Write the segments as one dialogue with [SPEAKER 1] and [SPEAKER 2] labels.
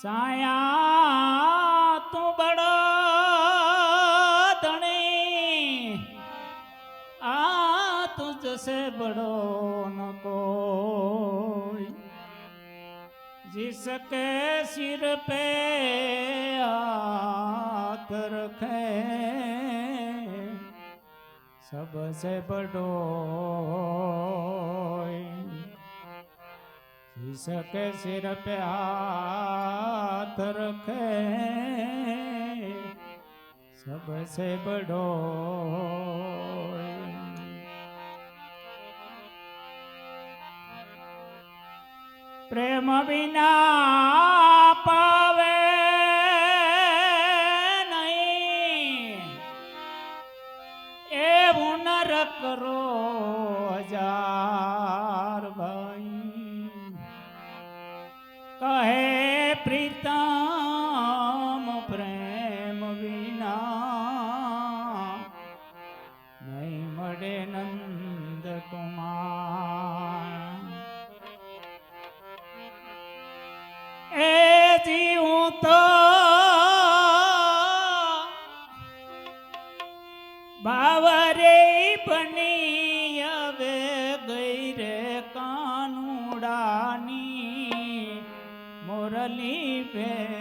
[SPEAKER 1] साया तू बड़ो धनी। आ, तुझसे बड़ो न को जिसके सिर पे हाथ रखे, सबसे बड़ो સકે સિર પે હાથ રખે સબસે બડો પ્રેમ વિના પ્રીતમ પ્રેમ વિના નહીં મળે નંદ કુમાર એ જીવું તો બાવરે বলিবে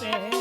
[SPEAKER 1] માટે